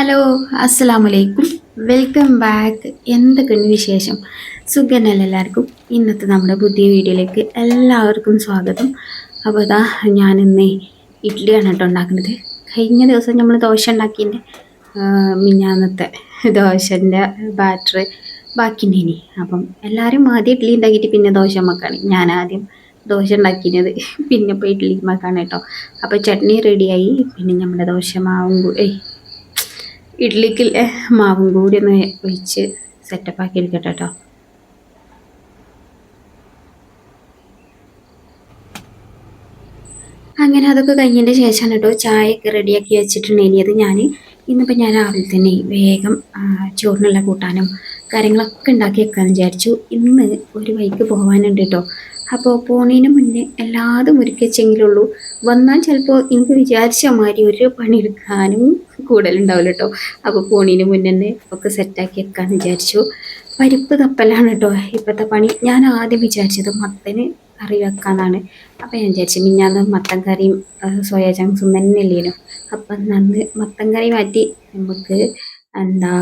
Hello അസ്സാം വലൈക്കും welcome back എന്തൊക്കെയുണ്ട് വിശേഷം? സുഖനല്ല എല്ലാവർക്കും? ഇന്നത്തെ നമ്മുടെ പുതിയ വീഡിയോയിലേക്ക് എല്ലാവർക്കും സ്വാഗതം. അപ്പോൾ ഇതാ ഞാനിന്ന് ഇഡ്ഡലിയാണ് കേട്ടോ ഉണ്ടാക്കുന്നത്. കഴിഞ്ഞ ദിവസം നമ്മൾ ദോശ ഉണ്ടാക്കിന്റെ മിഞ്ഞാന്നത്തെ ദോശന്റെ ബാറ്ററി ബാക്കിന്റെ ഇനി അപ്പം എല്ലാവരും ആദ്യം ഇഡ്ഡലി ഉണ്ടാക്കിയിട്ട് പിന്നെ ദോശ മക്കാണ് ഞാൻ ആദ്യം ദോശ ഉണ്ടാക്കിയത് പിന്നെ ഇപ്പോൾ ഇഡ്ഡലി മക്കാണ് കേട്ടോ. അപ്പോൾ ചട്നി റെഡിയായി പിന്നെ നമ്മുടെ ദോശ മാവും ഏയ് ഇഡ്ഡലിക്ക് മാവും കൂടി ഒന്ന് ഒഴിച്ച് സെറ്റപ്പ് ആക്കി എടുക്കട്ടെ കേട്ടോ അങ്ങനെ അതൊക്കെ കഴിഞ്ഞതിന്റെ ശേഷമാണ് കേട്ടോ ചായയൊക്കെ റെഡിയാക്കി വെച്ചിട്ടുണ്ടെങ്കിൽ അത് ഞാൻ ഇന്നിപ്പോൾ ഞാൻ രാവിലെ തന്നെ വേഗം ചോറിനെല്ലാം കൂട്ടാനും കാര്യങ്ങളൊക്കെ ഉണ്ടാക്കി വെക്കാമെന്ന് വിചാരിച്ചു. ഇന്ന് ഒരു വഴിക്ക് പോകാനുണ്ട് കേട്ടോ അപ്പോൾ പോണേന് മുന്നേ എല്ലാതും ഒരുക്കി വെച്ചെങ്കിലുള്ളൂ വന്നാൽ ചിലപ്പോൾ എനിക്ക് വിചാരിച്ച മാതിരി ഒരു പണിയെടുക്കാനും കൂടുതലുണ്ടാവില്ല കേട്ടോ അപ്പോൾ പോണേന് മുന്നേ തന്നെ ഒക്കെ സെറ്റാക്കി വെക്കാമെന്ന് വിചാരിച്ചു. പരിപ്പ് തപ്പലാണ് കേട്ടോ ഇപ്പോഴത്തെ പണി. ഞാൻ ആദ്യം വിചാരിച്ചത് മത്തന് കറി വെക്കാന്നാണ്. അപ്പോൾ ഞാൻ വിചാരിച്ചു മിഞ്ഞാന്ന് മത്തൻ കറിയും സോയാ ചങ്സും തന്നെ ഇല്ലേനു അപ്പം നന്ന് മത്തൻ കറി മാറ്റി നമുക്ക് എന്താ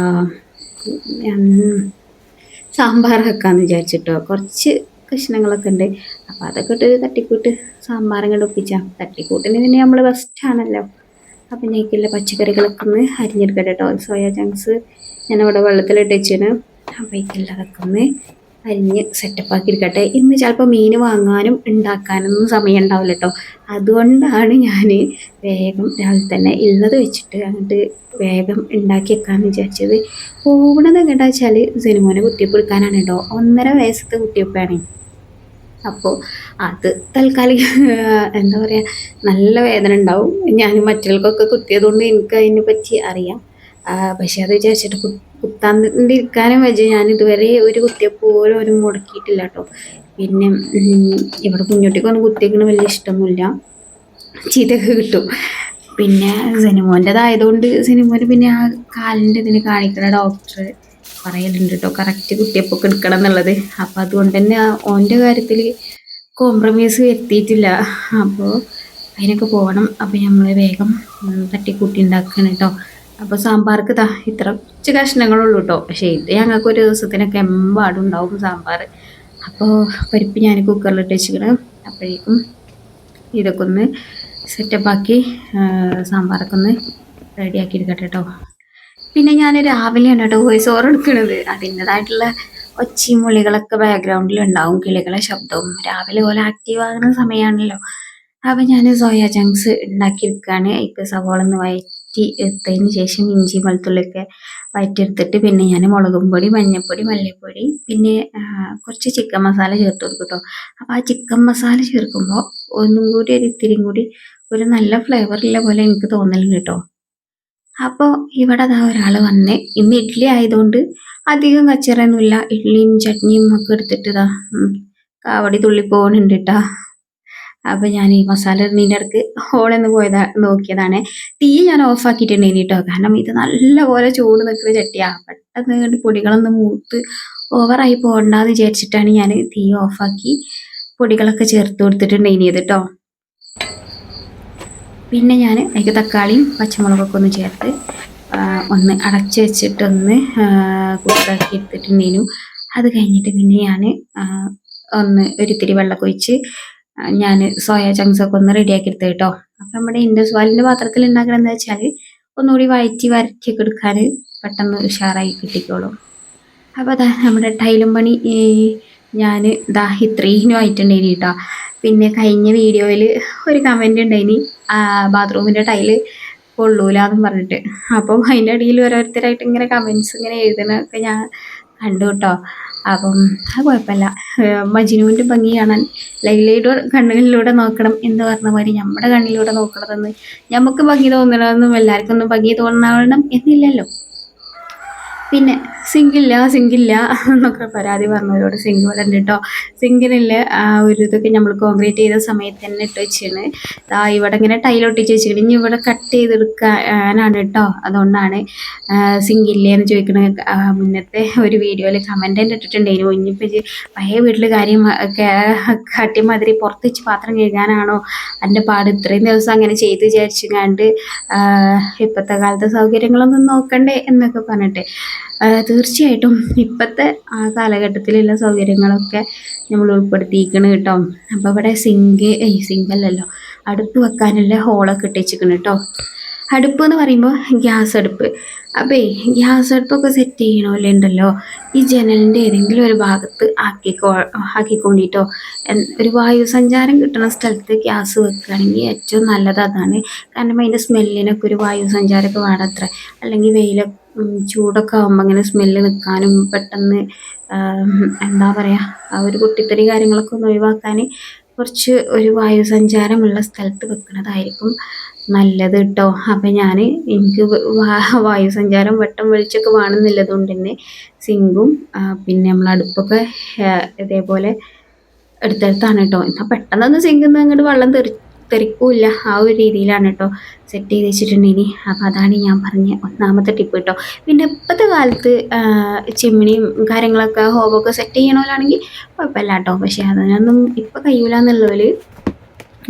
സാമ്പാർ വെക്കാമെന്ന് വിചാരിച്ചിട്ടോ. കുറച്ച് കഷ്ണങ്ങളൊക്കെ ഉണ്ട്. അപ്പോൾ അതൊക്കെ ഇട്ട് തട്ടിക്കൂട്ട് സാമ്പാറും കൂടെ ഒപ്പിച്ചാൽ തട്ടിക്കൂട്ടിന് പിന്നെ നമ്മൾ ബെസ്റ്റാണല്ലോ അപ്പം ഞേക്കുള്ള പച്ചക്കറികളൊക്കെ ഒന്ന് അരിഞ്ഞെടുക്കട്ടെ കേട്ടോ സോയാ ചങ്ക്സ് ഞാനവിടെ വെള്ളത്തിലിട്ട് വെച്ചിന്. അപ്പോൾ ഇതൊക്കെ ഒന്ന് അരിഞ്ഞ് സെറ്റപ്പ് ആക്കി എടുക്കട്ടെ. ഇന്ന് ചിലപ്പോൾ മീൻ വാങ്ങാനും ഉണ്ടാക്കാനൊന്നും സമയം ഉണ്ടാവില്ല കേട്ടോ അതുകൊണ്ടാണ് ഞാൻ വേഗം രാവിലെ തന്നെ ഉള്ളത് വെച്ചിട്ട് അങ്ങോട്ട് വേഗം ഉണ്ടാക്കി വെക്കാമെന്ന് വിചാരിച്ചത്. പോകണത് എങ്ങോട്ടാ വെച്ചാൽ സിനിമോനെ കുത്തിയപ്പ് എടുക്കാനാണ് കേട്ടോ ഒന്നര വയസ്സത്തെ കുത്തിയപ്പാണ് അപ്പോൾ അത് തൽക്കാലിക എന്താ പറയുക നല്ല വേദന ഉണ്ടാവും. ഞാൻ മറ്റുള്ളവർക്കൊക്കെ കുത്തിയതുകൊണ്ട് എനിക്ക് അതിനെ പറ്റി അറിയാം. പക്ഷേ അത് വിചാരിച്ചിട്ട് കുത്താണ്ടിരിക്കാനും വെച്ച് ഞാൻ ഇതുവരെ ഒരു കുത്തിയെ പോലും ഒരു മുടക്കിയിട്ടില്ല കേട്ടോ. പിന്നെ ഇവിടെ ഇവിടെ ഒന്ന് കുത്തിയേക്കണ വലിയ ഇഷ്ടമൊന്നുമില്ല. ചീത്തയൊക്കെ കിട്ടും. പിന്നെ സിനിമോന്റെതായതുകൊണ്ട് സിനിമോന് പിന്നെ ആ കാലിന്റെ ഇതിന് കാണിക്കുന്ന ഡോക്ടർ പറയലുണ്ട് കേട്ടോ. കറക്റ്റ് കുത്തിയപ്പൊക്കെ എടുക്കണം എന്നുള്ളത്. അപ്പോൾ അതുകൊണ്ട് തന്നെ ഓന്റെ കാര്യത്തിൽ കോംപ്രമൈസ് എത്തിയിട്ടില്ല. അപ്പോൾ അതിനൊക്കെ പോകണം. അപ്പോൾ നമ്മൾ വേഗം തട്ടിക്കൂട്ടി ഉണ്ടാക്കണം കേട്ടോ. അപ്പോൾ സാമ്പാർക്ക് താ ഇത്ര കുറച്ച് കഷ്ണങ്ങളുള്ളൂ കേട്ടോ പക്ഷേ ഇത് ഞങ്ങൾക്ക് ഒരു ദിവസത്തിനൊക്കെ എമ്പാടും ഉണ്ടാവും സാമ്പാർ അപ്പോൾ പരിപ്പ് ഞാൻ കുക്കറിലിട്ട് വെച്ചിരിക്കണം അപ്പോഴേക്കും ഇതൊക്കെ ഒന്ന് സെറ്റപ്പാക്കി സാമ്പാറൊക്കെ ഒന്ന് റെഡിയാക്കി എടുക്കട്ടെ കേട്ടോ പിന്നെ ഞാൻ രാവിലെയാണ് കേട്ടോ വോയിസ് ഓവർ എടുക്കുന്നത് അതിന്റെതായിട്ടുള്ള ഒച്ചയും മുളികളൊക്കെ ബാക്ക്ഗ്രൗണ്ടിൽ ഉണ്ടാവും കിളികളെ ശബ്ദവും. രാവിലെ പോലെ ആക്റ്റീവ് ആകുന്ന സമയമാണല്ലോ അപ്പം ഞാൻ സോയാ ചങ്ക്സ് ഉണ്ടാക്കിയെടുക്കുകയാണ് ഇപ്പം സവോള ഒന്ന് വയറ്റി എടുത്തതിന് ശേഷം ഇഞ്ചി വെളുത്തുള്ളിയൊക്കെ വഴറ്റിയെടുത്തിട്ട് പിന്നെ ഞാൻ മുളകും പൊടി മഞ്ഞൾപ്പൊടി മല്ലിപ്പൊടി പിന്നെ കുറച്ച് ചിക്കൻ മസാല ചേർത്ത് കൊടുക്കും കേട്ടോ അപ്പോൾ ആ ചിക്കൻ മസാല ചേർക്കുമ്പോൾ ഒന്നും കൂടി ഒരു ഇത്തിരിയും കൂടി ഒരു നല്ല ഫ്ലേവറുള്ള പോലെ എനിക്ക് തോന്നലുണ്ട് കേട്ടോ അപ്പോൾ ഇവിടെ അതാ ഒരാൾ വന്ന് ഇന്ന് ഇഡ്ഡലി ആയതുകൊണ്ട് അധികം കച്ചറയൊന്നുമില്ല. ഇഡ്ഡലിയും ചട്നിയും ഒക്കെ എടുത്തിട്ട് ഇതാ കാവടി തുള്ളിപ്പോണുണ്ട് കേട്ടാ അപ്പൊ ഞാൻ ഈ മസാല ഇടുന്നതിന്റെ ഇടയ്ക്ക് ഹോളെന്ന് പോയതാ നോക്കിയതാണ്. തീ ഞാൻ ഓഫ് ആക്കിയിട്ടുണ്ടായിരുന്നു കേട്ടോ കാരണം ഇത് നല്ലപോലെ ചൂട് നിൽക്കുന്ന ചട്ടിയാ. പെട്ടെന്ന് പൊടികളൊന്ന് മൂത്ത് ഓവറായി പോകണ്ടെന്ന് വിചാരിച്ചിട്ടാണ് ഞാൻ തീ ഓഫാക്കി പൊടികളൊക്കെ ചേർത്ത് കൊടുത്തിട്ടുണ്ടായിരുന്നത് കേട്ടോ പിന്നെ ഞാൻ അതിലേക്ക് തക്കാളിയും പച്ചമുളകൊക്കെ ഒന്ന് ചേർത്ത് ഒന്ന് അടച്ച് വെച്ചിട്ടൊന്ന് കുക്കാക്കി എടുത്തിട്ടുണ്ടേനു അത് കഴിഞ്ഞിട്ട് പിന്നെ ഞാൻ ഒന്ന് ഒരിത്തിരി വെള്ളമൊക്കെ ഒഴിച്ച് ഞാൻ സോയ ചങ്ക്സ് ഒക്കെ ഒന്ന് റെഡിയാക്കി എടുത്തു കേട്ടോ. അപ്പൊ നമ്മുടെ ഇൻഡസ് വാലിന്റെ പാത്രത്തിൽ ഉണ്ടാക്കണം എന്താ വെച്ചാൽ ഒന്നുകൂടി വയറ്റി വരറ്റിയൊക്കെ എടുക്കാൻ പെട്ടെന്ന് ഉഷാറായി കിട്ടിക്കോളും. അപ്പൊ അതാ നമ്മുടെ ടൈലും പണി ഞാൻ ദാ ഇത്രയും ആയിട്ടുണ്ടായിനി കേട്ടോ. പിന്നെ കഴിഞ്ഞ വീഡിയോയിൽ ഒരു കമന്റ് ഉണ്ടായിനി ബാത്റൂമിന്റെ ടൈൽ കൊള്ളൂലെന്ന് പറഞ്ഞിട്ട്. അപ്പം അതിന്റെ അടിയിൽ ഓരോരുത്തരായിട്ട് ഇങ്ങനെ കമൻസ് ഇങ്ങനെ എഴുതണൊക്കെ ഞാൻ കണ്ടു കേട്ടോ അപ്പം അത് കുഴപ്പമില്ല. മജിനുവിന്റെ ഭംഗി കാണാൻ ലൈലയുടെ കണ്ണുകളിലൂടെ നോക്കണം എന്ന് പറഞ്ഞ മാതിരി നമ്മുടെ കണ്ണിലൂടെ നോക്കണതെന്ന് നമുക്ക് ഭംഗി തോന്നണമെന്നും എല്ലാവർക്കും ഒന്നും ഭംഗി തോന്നണം എന്നില്ലല്ലോ. പിന്നെ സിങ്കില്ല സിങ്കില്ല എന്നൊക്കെ പരാതി പറഞ്ഞവരോട് സിങ്ക് ഇവിടെ ഉണ്ട് കേട്ടോ സിങ്കിനില്ല ഒരു ഇതൊക്കെ നമ്മൾ കോൺക്രീറ്റ് ചെയ്ത സമയത്ത് തന്നെ ഇട്ട് വെച്ചാണ് ആ ഇവിടെ ഇങ്ങനെ ടൈലൊട്ടിച്ച് വെച്ചിട്ട് ഇനി ഇവിടെ കട്ട് ചെയ്തെടുക്കാനാണ് കേട്ടോ അതുകൊണ്ടാണ് സിങ്കില്ലേ എന്ന് ചോദിക്കുന്നത് മുന്നത്തെ ഒരു വീഡിയോയിൽ കമന്റ് തന്നെ ഇട്ടിട്ടുണ്ടായിരുന്നു ഇനിയിപ്പോൾ പഴയ വീട്ടിൽ കാര്യം കട്ടിമാതിരി പുറത്ത് വെച്ച് പാത്രം കഴുകാനാണോ? എന്റെ പാട് ഇത്രയും ദിവസം അങ്ങനെ ചെയ്ത് വിചാരിച്ചു കണ്ട് ഇപ്പോഴത്തെ കാലത്തെ സൗകര്യങ്ങളൊന്നും നോക്കണ്ടേ എന്നൊക്കെ പറഞ്ഞിട്ട്. തീർച്ചയായിട്ടും ഇപ്പോഴത്തെ ആ കാലഘട്ടത്തിലുള്ള സൗകര്യങ്ങളൊക്കെ നമ്മൾ ഉൾപ്പെടുത്തിയിരിക്കണം കേട്ടോ. അപ്പോൾ ഇവിടെ സിങ്ക് സിങ്കല്ലല്ലോ അടുപ്പ് വെക്കാനുള്ള ഹോളൊക്കെ ഇട്ടിച്ചിരിക്കണം കേട്ടോ. അടുപ്പ് എന്ന് പറയുമ്പോൾ ഗ്യാസ് അടുപ്പ്. അപ്പേ ഗ്യാസ് അടുപ്പൊക്കെ സെറ്റ് ചെയ്യണമല്ലോ ഉണ്ടല്ലോ ഈ ജനലിന്റെ ഏതെങ്കിലും ഒരു ഭാഗത്ത് ആക്കിക്കോ ആക്കിക്കൊണ്ടിട്ടോ. ഒരു വായു സഞ്ചാരം കിട്ടുന്ന സ്ഥലത്ത് ഗ്യാസ് വെക്കുകയാണെങ്കിൽ ഏറ്റവും നല്ലത് അതാണ്. കാരണം അതിന്റെ സ്മെല്ലിനൊക്കെ ഒരു വായു സഞ്ചാരമൊക്കെ വേണത്ര. അല്ലെങ്കിൽ വെയില ചൂടൊക്കെ ആകുമ്പോൾ അങ്ങനെ സ്മെല്ല് നിൽക്കാനും പെട്ടെന്ന് എന്താ പറയുക ആ ഒരു പൊട്ടിത്തെറി കാര്യങ്ങളൊക്കെ ഒന്ന് ഒഴിവാക്കാൻ കുറച്ച് ഒരു വായു സഞ്ചാരമുള്ള സ്ഥലത്ത് വെക്കുന്നതായിരിക്കും നല്ലത് കേട്ടോ അപ്പം ഞാൻ എനിക്ക് വായുസഞ്ചാരം വെട്ടം വെളിച്ചൊക്കെ വേണമെന്നുള്ളത് കൊണ്ട് തന്നെ സിങ്കും പിന്നെ നമ്മൾ അടുപ്പൊക്കെ ഇതേപോലെ എടുത്തെടുത്താണ് കേട്ടോ. എന്നാൽ പെട്ടെന്നൊന്ന് സിങ്കിൽ നിന്ന് അങ്ങോട്ട് വെള്ളം തെറി തെറിക്കൂല ആ ഒരു രീതിയിലാണ് കേട്ടോ സെറ്റ് ചെയ്ത് വെച്ചിട്ടുണ്ടെങ്കിൽ അപ്പം അതാണ് ഞാൻ പറഞ്ഞ ഒന്നാമത്തെ ടിപ്പ് കേട്ടോ പിന്നെ ഇപ്പോഴത്തെ കാലത്ത് ചെമ്മിണിയും കാര്യങ്ങളൊക്കെ ഹോബൊക്കെ സെറ്റ് ചെയ്യണമല്ലാണെങ്കിൽ കുഴപ്പമില്ല കേട്ടോ പക്ഷേ അതിനൊന്നും ഇപ്പം കഴിയൂല എന്നുള്ളവർ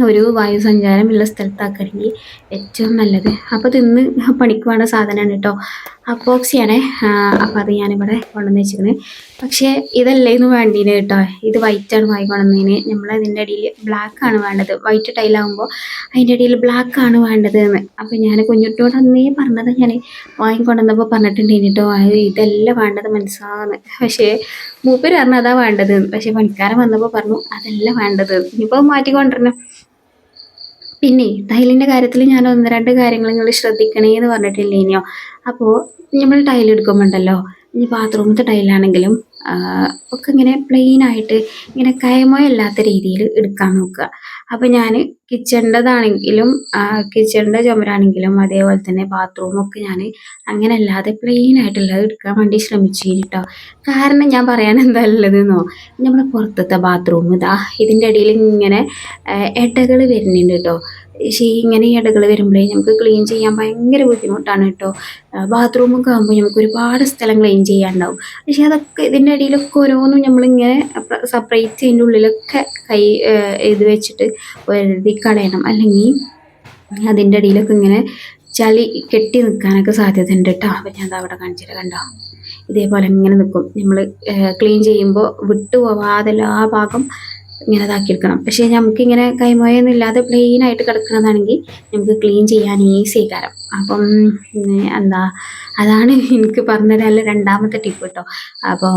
ഒരു വായുസഞ്ചാരമുള്ള സ്ഥലത്താക്കണമെങ്കിൽ ഏറ്റവും നല്ലത്. അപ്പോൾ തിന്ന് പണിക്ക് വേണ്ട സാധനമാണ് കേട്ടോ അപ്പോക്സിയാണ് അപ്പോൾ അത് ഞാനിവിടെ കൊണ്ടുവന്ന് വെച്ചിരിക്കുന്നത്. പക്ഷേ ഇതല്ലേന്ന് വേണ്ടീന് കേട്ടോ. ഇത് വൈറ്റാണ് വാങ്ങി കൊണ്ടുവന്നതിന് നമ്മൾ അടിയിൽ ബ്ലാക്ക് ആണ് വേണ്ടത്. വൈറ്റ് ടൈലാകുമ്പോൾ അതിന്റെ അടിയിൽ ബ്ലാക്ക് ആണ് വേണ്ടത് എന്ന്. അപ്പോൾ ഞാൻ കുഞ്ഞുട്ടിയോട് അന്നേ പറഞ്ഞത് ഞാൻ വാങ്ങിക്കൊണ്ടുവന്നപ്പോൾ പറഞ്ഞിട്ടുണ്ടെങ്കിൽ കേട്ടോ ഇതല്ല വേണ്ടത് മനസ്സാന്ന്. പക്ഷേ മൂപ്പര് പറഞ്ഞു അതാ വേണ്ടത്. പക്ഷേ പണിക്കാരൻ വന്നപ്പോൾ പറഞ്ഞു അതല്ല വേണ്ടത്. ഇനിയിപ്പോൾ മാറ്റിക്കൊണ്ടിരണം. പിന്നെ ടൈലിന്റെ കാര്യത്തിൽ ഞാൻ ഒന്ന് രണ്ട് കാര്യങ്ങൾ നിങ്ങൾ ശ്രദ്ധിക്കണേ എന്ന് പറഞ്ഞിട്ടില്ലേനോ അപ്പോൾ നമ്മൾ ടൈൽ എടുക്കുമ്പോണ്ടല്ലോ ഇനി ബാത്റൂമത്തെ ടൈലാണെങ്കിലും ഒക്കെ ഇങ്ങനെ പ്ലെയിൻ ആയിട്ട് ഇങ്ങനെ കയമല്ലാത്ത രീതിയിൽ എടുക്കാൻ നോക്കുക. അപ്പോൾ ഞാൻ കിച്ചണിന്റെതാണെങ്കിലും കിച്ചണിന്റെ ചുമരാണെങ്കിലും അതേപോലെ തന്നെ ബാത്റൂമൊക്കെ ഞാൻ അങ്ങനെ അല്ലാതെ പ്ലെയിൻ ആയിട്ടുള്ളത് എടുക്കാൻ വേണ്ടി ശ്രമിച്ചു കേട്ടോ കാരണം ഞാൻ പറയാൻ എന്താ ഉള്ളതെന്നോ നമ്മൾ പുറത്തത്തെ ബാത്റൂം ഇതാ ഇതിന്റെ ഇടയിൽ ഇങ്ങനെ ഇടകൾ വരുന്നുണ്ട് കേട്ടോ ഈ ഇങ്ങനെ ഇടകൾ വരുമ്പോഴേ നമുക്ക് ക്ലീൻ ചെയ്യാൻ ഭയങ്കര ബുദ്ധിമുട്ടാണ് കേട്ടോ ബാത്റൂമൊക്കെ ആകുമ്പോൾ നമുക്ക് ഒരുപാട് സ്ഥലം ക്ലീൻ ചെയ്യാനുണ്ടാവും പക്ഷേ അതൊക്കെ ഇതിന്റെ ഇടയിലൊക്കെ ഓരോന്നും നമ്മളിങ്ങനെ സെപ്പറേറ്റ് അതിന്റെ ഉള്ളിലൊക്കെ കൈ ഇത് വെച്ചിട്ട് എഴുതി കളയണം. അല്ലെങ്കിൽ അതിന്റെ ഇടയിലൊക്കെ ഇങ്ങനെ ചളി കെട്ടി നിൽക്കാനൊക്കെ സാധ്യത ഉണ്ട് കേട്ടോ അപ്പം ഞാൻ അവിടെ കാണിച്ചിട്ട് കണ്ടോ? ഇതേപോലെ ഇങ്ങനെ നിൽക്കും. നമ്മൾ ക്ലീൻ ചെയ്യുമ്പോൾ വിട്ടു പോവാതെ എല്ലാ ഭാഗം ഇങ്ങനെ ഇതാക്കിയെടുക്കണം പക്ഷേ നമുക്കിങ്ങനെ കൈമോയൊന്നും ഇല്ലാതെ പ്ലെയിൻ ആയിട്ട് കിടക്കുന്നതാണെങ്കിൽ നമുക്ക് ക്ലീൻ ചെയ്യാൻ ഈസി കാരം അപ്പം എന്താ അതാണ് എനിക്ക് പറഞ്ഞതല്ല രണ്ടാമത്തെ ടിപ്പ് കേട്ടോ അപ്പോൾ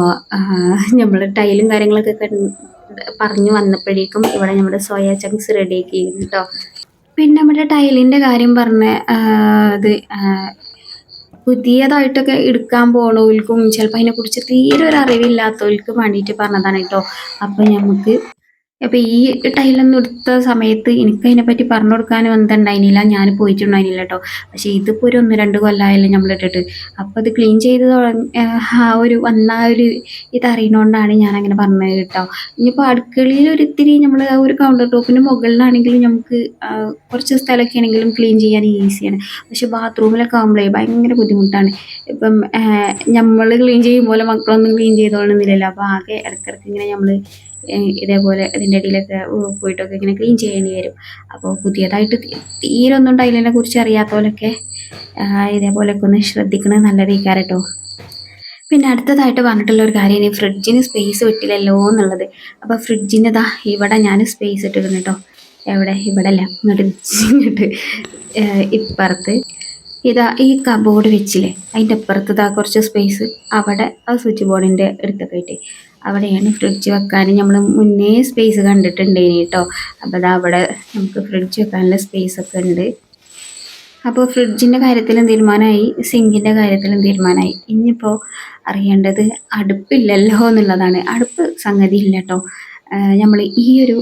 നമ്മൾ ടൈലും കാര്യങ്ങളൊക്കെ പറഞ്ഞു വന്നപ്പോഴേക്കും ഇവിടെ നമ്മുടെ സോയ ചങ്ക്സ് റെഡിയാക്കി കേട്ടോ പിന്നെ നമ്മുടെ ടൈലിന്റെ കാര്യം പറഞ്ഞ ഇത് പുതിയതായിട്ടൊക്കെ എടുക്കാൻ പോണവർക്കും ചിലപ്പോൾ അതിനെക്കുറിച്ച് തീരെ ഒരു അറിവില്ലാത്തവർക്ക് വേണ്ടിയിട്ട് പറഞ്ഞതാണ് കേട്ടോ അപ്പോൾ നമുക്ക് അപ്പോൾ ഈ ടൈലൊന്നും എടുത്ത സമയത്ത് എനിക്ക് അതിനെപ്പറ്റി പറഞ്ഞു കൊടുക്കാനും എന്തുണ്ടായിരുന്നില്ല ഞാൻ പോയിട്ടുണ്ടായിരുന്നില്ല കേട്ടോ പക്ഷേ ഇതിപ്പോൾ ഒരു ഒന്ന് രണ്ട് കൊല്ലമായല്ലേ നമ്മൾ ഇട്ടിട്ട്. അപ്പോൾ അത് ക്ലീൻ ചെയ്ത് ആ ഒരു വന്ന ഒരു ഇത് അറിയണോണ്ടാണ് ഞാൻ അങ്ങനെ പറഞ്ഞത് കേട്ടോ ഇനിയിപ്പോൾ അടുക്കളയിൽ ഒരു ഇത്തിരി നമ്മൾ ആ ഒരു കൗണ്ടർ ടോപ്പിന് മുകളിലാണെങ്കിലും നമുക്ക് കുറച്ച് സ്ഥലമൊക്കെ ആണെങ്കിലും ക്ലീൻ ചെയ്യാൻ ഈസിയാണ് പക്ഷെ ബാത്റൂമിലൊക്കെ ആകുമ്പോഴേ ഭയങ്കര ബുദ്ധിമുട്ടാണ്. ഇപ്പം നമ്മൾ ക്ലീൻ ചെയ്യും പോലെ മക്കളൊന്നും ക്ലീൻ ചെയ്തോളുന്നില്ലല്ലോ. അപ്പോൾ ആകെ ഇടയ്ക്കിടയ്ക്ക് ഇങ്ങനെ നമ്മൾ ഇതേപോലെ അതിന്റെ ഇടയിലൊക്കെ പോയിട്ടൊക്കെ ഇങ്ങനെ ക്ലീൻ ചെയ്യേണ്ടി വരും. അപ്പോൾ പുതിയതായിട്ട് തീരെ ഒന്നും ടൈലിനെ കുറിച്ച് അറിയാത്തവരൊക്കെ. പോലൊക്കെ ഇതേപോലെയൊക്കെ ഒന്ന് ശ്രദ്ധിക്കുന്നത് നല്ലതായിരിക്കും കേട്ടോ പിന്നെ അടുത്തതായിട്ട് പറഞ്ഞിട്ടുള്ള ഒരു കാര്യം ഇനി ഫ്രിഡ്ജിന് സ്പേസ് വിട്ടില്ലല്ലോ എന്നുള്ളത്. അപ്പോൾ ഫ്രിഡ്ജിന് ഇതാ ഇവിടെ ഞാൻ സ്പേസ് ഇട്ടിരുന്നു കേട്ടോ എവിടെ? ഇവിടെ അല്ല എന്നിട്ട് ഇങ്ങോട്ട് ഇപ്പുറത്ത്. ഇതാ ഈ കബോർഡ് വെച്ചില്ലേ? അതിന്റെ അപ്പുറത്ത് ഇതാ കുറച്ച് സ്പേസ് അവിടെ ആ സ്വിച്ച് ബോർഡിന്റെ അടുത്തൊക്കെ ആയിട്ട്. അവിടെയാണ് ഫ്രിഡ്ജ് വെക്കാൻ. നമ്മൾ മുന്നേ സ്പേസ് കണ്ടിട്ടുണ്ടേനി കേട്ടോ അപ്പോൾ അത് അവിടെ നമുക്ക് ഫ്രിഡ്ജ് വെക്കാനുള്ള സ്പേസ് ഒക്കെ ഉണ്ട്. അപ്പോൾ ഫ്രിഡ്ജിന്റെ കാര്യത്തിലും തീരുമാനമായി? സിങ്കിന്റെ കാര്യത്തിലും തീരുമാനമായി? ഇനിയിപ്പോൾ അറിയേണ്ടത് അടുപ്പില്ലല്ലോ എന്നുള്ളതാണ്. അടുപ്പ് സംഗതി ഇല്ല കേട്ടോ നമ്മൾ ഈ ഒരു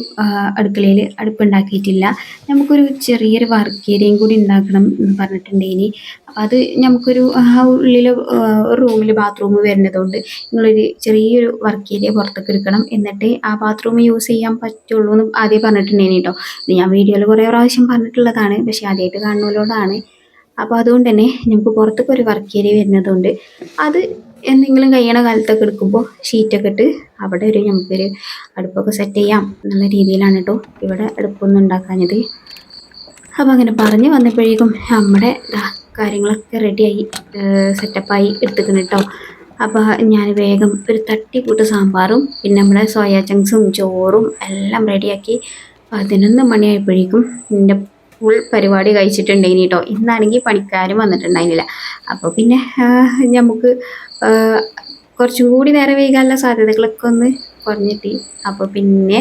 അടുക്കളയിൽ അടുപ്പുണ്ടാക്കിയിട്ടില്ല. നമുക്കൊരു ചെറിയൊരു വർക്ക് ഏരിയയും കൂടി ഉണ്ടാക്കണം എന്ന് പറഞ്ഞിട്ടുണ്ടെങ്കിൽ അപ്പോൾ അത് നമുക്കൊരു ആ ഉള്ളിൽ റൂമിൽ ബാത്റൂം വരുന്നതുകൊണ്ട് നിങ്ങളൊരു ചെറിയൊരു വർക്ക് ഏരിയ പുറത്തേക്ക് എടുക്കണം. എന്നിട്ട് ആ ബാത്റൂം യൂസ് ചെയ്യാൻ പറ്റുള്ളൂ എന്ന് ആദ്യം പറഞ്ഞിട്ടുണ്ടേനി കേട്ടോ ഞാൻ വീഡിയോയിൽ കുറേ പ്രാവശ്യം പറഞ്ഞിട്ടുള്ളതാണ്. പക്ഷേ ആദ്യമായിട്ട് കാണുന്നതിനോടാണ് അപ്പോൾ അതുകൊണ്ട് തന്നെ നമുക്ക് പുറത്തേക്ക് ഒരു വർക്ക് ഏരിയ വരുന്നതുകൊണ്ട് അത് എന്തെങ്കിലും കഴിയണ കാലത്തൊക്കെ എടുക്കുമ്പോൾ ഷീറ്റൊക്കെ ഇട്ട് അവിടെ ഒരു നമുക്കൊരു അടുപ്പൊക്കെ സെറ്റ് ചെയ്യാം എന്നുള്ള രീതിയിലാണ് കേട്ടോ ഇവിടെ അടുപ്പൊന്നും ഉണ്ടാക്കാഞ്ഞത്. അപ്പോൾ അങ്ങനെ പറഞ്ഞ് വന്നപ്പോഴേക്കും നമ്മുടെ കാര്യങ്ങളൊക്കെ റെഡിയായി സെറ്റപ്പായി എടുത്തിക്കണം കേട്ടോ അപ്പോൾ ഞാൻ വേഗം ഒരു തട്ടി തട്ടിക്കൂട്ട് സാമ്പാറും പിന്നെ നമ്മുടെ സോയാ ചങ്ക്സും ചോറും എല്ലാം റെഡിയാക്കി പതിനൊന്ന് മണിയായപ്പോഴേക്കും എന്റെ ഫുൾ പരിപാടി കഴിച്ചിട്ടുണ്ടെങ്കിൽ കേട്ടോ ഇന്നാണെങ്കിൽ പണിക്കാരും വന്നിട്ടുണ്ടായിരുന്നില്ല അപ്പോൾ പിന്നെ നമുക്ക് കുറച്ചും കൂടി നേരം വൈകാനുള്ള സാധ്യതകളൊക്കെ ഒന്ന് കുറഞ്ഞിട്ടി. അപ്പോൾ പിന്നെ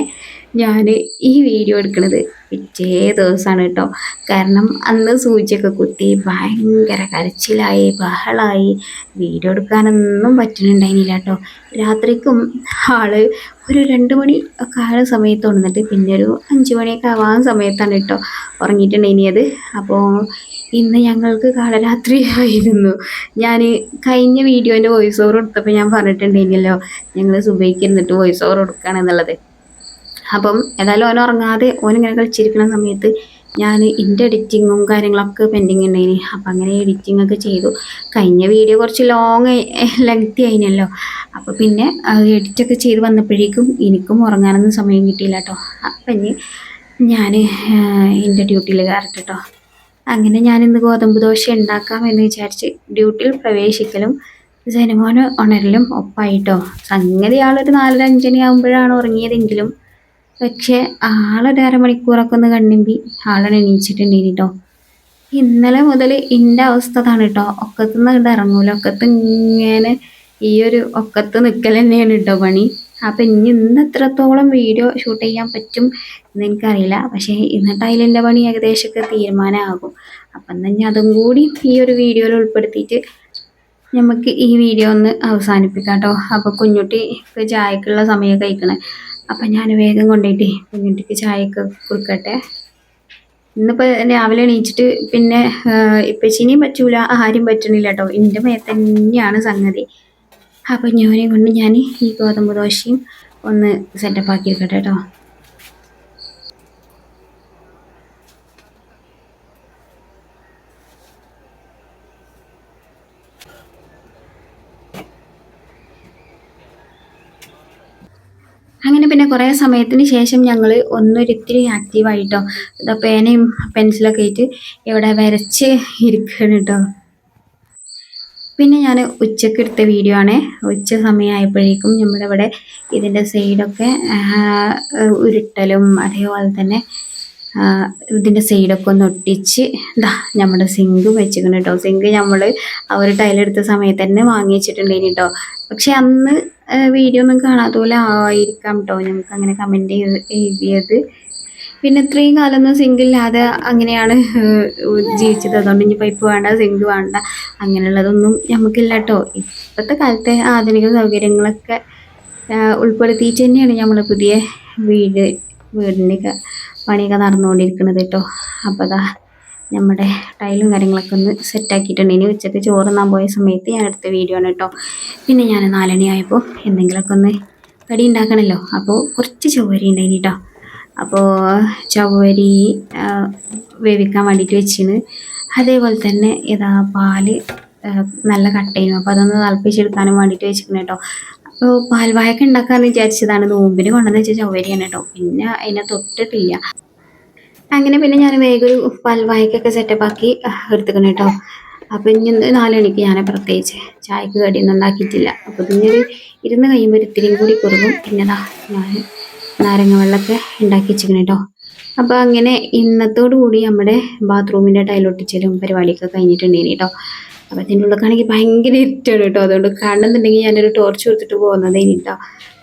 ഞാൻ ഈ വീഡിയോ എടുക്കുന്നത് പിറ്റേ ദിവസമാണ് കേട്ടോ കാരണം അന്ന് സൂചിയൊക്കെ കുത്തി ഭയങ്കര കരച്ചിലായി ബഹളായി. വീഡിയോ എടുക്കാനൊന്നും പറ്റുന്നുണ്ടായിരുന്നില്ല കേട്ടോ രാത്രിക്കും ആൾ ഒരു രണ്ട് മണി ഒക്കെ ആ സമയത്ത് ഉണർന്നിട്ട് പിന്നെ ഒരു അഞ്ച് മണിയൊക്കെ ആവാൻ സമയത്താണ് കേട്ടോ ഉറങ്ങിയിട്ടുണ്ടായിരുന്നത്. അപ്പോൾ ഇന്ന് ഞങ്ങൾക്ക് കാലരാത്രിയായിരുന്നു ഞാൻ കഴിഞ്ഞ വീഡിയോന്റെ വോയിസ് ഓവർ കൊടുത്തപ്പോൾ ഞാൻ പറഞ്ഞിട്ടുണ്ടായിരുന്നല്ലോ ഞങ്ങൾ സുബൈക്ക് ഇരുന്നിട്ട് വോയിസ് ഓവർ കൊടുക്കുകയാണെന്നുള്ളത് അപ്പം ഏതായാലും ഓൻ ഉറങ്ങാതെ ഓൻ ഇങ്ങനെ കളിച്ചിരിക്കുന്ന സമയത്ത് ഞാൻ എന്റെ എഡിറ്റിങ്ങും കാര്യങ്ങളൊക്കെ പെൻഡിങ് ഉണ്ടായിന് അപ്പം അങ്ങനെ എഡിറ്റിംഗ് ഒക്കെ ചെയ്തു. കഴിഞ്ഞ വീഡിയോ കുറച്ച് ലോങ് ലെങ്തി ആയിനല്ലോ. അപ്പോൾ പിന്നെ എഡിറ്റൊക്കെ ചെയ്ത് വന്നപ്പോഴേക്കും എനിക്കും ഉറങ്ങാനൊന്നും സമയം കിട്ടിയില്ല കേട്ടോ അപ്പം ഇനി ഞാൻ എന്റെ ഡ്യൂട്ടിയിൽ കയറട്ടോ അങ്ങനെ ഞാനിന്ന് ഗോതമ്പ് ദോശ ഉണ്ടാക്കാം എന്ന് വിചാരിച്ച് ഡ്യൂട്ടിയിൽ പ്രവേശിക്കലും ജനമോന് ഉണരലും ഒപ്പായിട്ടോ. സംഗതി ആളൊരു നാലര അഞ്ചണി ആകുമ്പോഴാണ് ഉറങ്ങിയതെങ്കിലും പക്ഷേ ആളൊരു അരമണിക്കൂറൊക്കെ ഒന്ന് കണ്ണിമ്പി ആളെ എണീച്ചിട്ടുണ്ടേനി കേട്ടോ ഇന്നലെ മുതൽ എന്റെ അവസ്ഥ അതാണ് കേട്ടോ ഒക്കത്തുനിന്ന് ഇവിടെ ഇറങ്ങൂല ഒക്കത്ത് ഇങ്ങനെ ഈ ഒരു ഒക്കത്ത് നിൽക്കൽ തന്നെയാണ് കേട്ടോ പണി. അപ്പം ഇനി ഇന്ന് എത്രത്തോളം വീഡിയോ ഷൂട്ട് ചെയ്യാൻ പറ്റും എന്ന് എനിക്കറിയില്ല. പക്ഷേ ഇന്നത്തെ അതിലെന്റെ പണി ഏകദേശമൊക്കെ തീരുമാനമാകും അപ്പം തന്നെ അതും കൂടി ഈ ഒരു വീഡിയോയിൽ ഉൾപ്പെടുത്തിയിട്ട് നമുക്ക് ഈ വീഡിയോ ഒന്ന് അവസാനിപ്പിക്കാം കേട്ടോ അപ്പോൾ കുഞ്ഞുട്ടി ചായക്കുള്ള സമയം കഴിക്കണേ. അപ്പം ഞാൻ വേഗം കൊണ്ടുപോയിട്ട് കുഞ്ഞുട്ടിക്ക് ചായയൊക്കെ കൊടുക്കട്ടെ. ഇന്നിപ്പോൾ രാവിലെ എണീച്ചിട്ട് പിന്നെ ഇപ്പൊ ഇപ്പച്ചിനെയും പറ്റൂല ആരും പറ്റണില്ല കേട്ടോ എന്റെ മേ തന്നെയാണ് സംഗതി. അപ്പം ഞാനെ കൊണ്ട് ഞാൻ ഈ ഗോതമ്പ് ദോശയും ഒന്ന് സെറ്റപ്പ് ആക്കി എടുക്കട്ടെ കേട്ടോ അങ്ങനെ പിന്നെ കുറേ സമയത്തിന് ശേഷം ഞങ്ങൾ ഒന്നൊരിത്തിരി ആക്റ്റീവായിട്ടോ ഇതാ പേനയും പെൻസിലൊക്കെ ആയിട്ട് ഇവിടെ വരച്ച് ഇരിക്കണം കേട്ടോ. പിന്നെ ഞാൻ ഉച്ചയ്ക്ക് എടുത്ത വീഡിയോ ആണ്. ഉച്ച സമയമായപ്പോഴേക്കും നമ്മുടെ ഇതിന്റെ സൈഡൊക്കെ ഉരുട്ടലും അതേപോലെ തന്നെ ഇതിന്റെ സൈഡൊക്കെ ഒന്ന് ഒട്ടിച്ച് ഇതാ നമ്മുടെ സിങ്ക് വെച്ചിരിക്കണം കേട്ടോ സിങ്ക് നമ്മൾ ഒരു ടൈലെടുത്ത സമയത്ത് തന്നെ വാങ്ങി വെച്ചിട്ടുണ്ടായിരുന്നു കേട്ടോ പക്ഷെ അന്ന് വീഡിയോ ഒന്നും കാണാത്ത പോലെ ആയിരിക്കാം കേട്ടോ നമുക്ക് അങ്ങനെ കമന്റ് എഴുതിയത്. പിന്നെ ഇത്രയും കാലമൊന്നും സിങ്കില്ലാതെ അങ്ങനെയാണ് ജീവിച്ചത്. അതുകൊണ്ട് ഇനി പൈപ്പ് വേണ്ട സിങ്ക് വേണ്ട അങ്ങനെയുള്ളതൊന്നും നമുക്കില്ല കേട്ടോ ഇപ്പോഴത്തെ കാലത്തെ ആധുനിക സൗകര്യങ്ങളൊക്കെ ഉൾപ്പെടുത്തിയിട്ട് തന്നെയാണ് നമ്മൾ പുതിയ വീട് വീടിന്റെ പണിയൊക്കെ നടന്നുകൊണ്ടിരിക്കുന്നത് കേട്ടോ അപ്പോൾ അതാ നമ്മുടെ ടൈലും കാര്യങ്ങളൊക്കെ ഒന്ന് സെറ്റാക്കിയിട്ടുണ്ട് ഇനി ഉച്ചയ്ക്ക് ചോറുന്നാൻ പോയ സമയത്ത് ഞാൻ എടുത്ത വീഡിയോ ആണ് കേട്ടോ പിന്നെ ഞാൻ നാലണി ആയപ്പോൾ എന്തെങ്കിലുമൊക്കെ ഒന്ന് കടി ഉണ്ടാക്കണമല്ലോ അപ്പോൾ കുറച്ച് ചവരി ഉണ്ടായിന് കേട്ടോ അപ്പോൾ ചവരി വേവിക്കാൻ വേണ്ടിയിട്ട് വെച്ചിന്. അതേപോലെ തന്നെ ഇതാ പാൽ നല്ല കട്ടയും അപ്പോൾ അതൊന്ന് തിളപ്പിച്ചെടുക്കാനും വേണ്ടിയിട്ട് വെച്ചിരിക്കണം കേട്ടോ പാൽവായൊക്കെ ഉണ്ടാക്കാമെന്ന് വിചാരിച്ചതാണ്. നോമ്പിന് കൊണ്ടുവന്ന് വെച്ച ചൗവരിയാണ് കേട്ടോ. പിന്നെ അതിനെ തൊട്ടിട്ടില്ല. അങ്ങനെ പിന്നെ ഞാൻ വേഗം ഒരു പാൽവായക്കൊക്കെ സെറ്റപ്പ് ആക്കി എടുത്തുക്കണം കേട്ടോ. അപ്പോൾ ഇനി നാലണിക്ക് ഞാൻ പ്രത്യേകിച്ച് ചായക്ക് കടിയൊന്നും ഉണ്ടാക്കിയിട്ടില്ല. അപ്പോൾ പിന്നൊരു ഇരുന്ന് കഴിയുമ്പോൾ ഇത്തിരിയും കൂടി കുറവും പിന്നെതാ ഞാൻ നാരങ്ങ വെള്ളമൊക്കെ ഉണ്ടാക്കി വെച്ചിരിക്കണം കേട്ടോ. അപ്പോൾ അങ്ങനെ ഇന്നത്തോടു കൂടി നമ്മുടെ ബാത്റൂമിന്റെ ടൈലൊട്ടിച്ചലും പരിപാടിയൊക്കെ കഴിഞ്ഞിട്ടുണ്ടേനി കേട്ടോ. അപ്പോൾ അതിന്റെ ഉള്ളിലാണെങ്കിൽ ഭയങ്കര ഇരുട്ടാണ് കേട്ടോ അതുകൊണ്ട് കാണുന്നുണ്ടെങ്കിൽ ഞാനൊരു ടോർച്ച് കൊടുത്തിട്ട് പോകുന്നതേ കേട്ടോ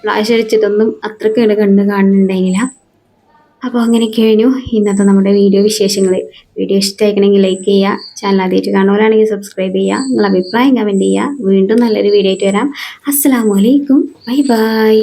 ഫ്ലാഷ് അടിച്ചിട്ടൊന്നും അത്രയ്ക്ക് കണ്ണ് കാണുന്നുണ്ടെങ്കില അപ്പോൾ അങ്ങനെ കഴിഞ്ഞു. ഇന്നത്തെ നമ്മുടെ വീഡിയോ വിശേഷങ്ങൾ വീഡിയോ ഇഷ്ടമായിക്കണമെങ്കിൽ ലൈക്ക് ചെയ്യുക. ചാനൽ ആദ്യമായിട്ട് കാണുന്നവരാണെങ്കിൽ സബ്സ്ക്രൈബ് ചെയ്യുക. നിങ്ങളുടെ അഭിപ്രായം കമന്റ് ചെയ്യുക. വീണ്ടും നല്ലൊരു വീഡിയോ ആയിട്ട് വരാം. അസ്സാം വലൈക്കും ബൈ ബൈ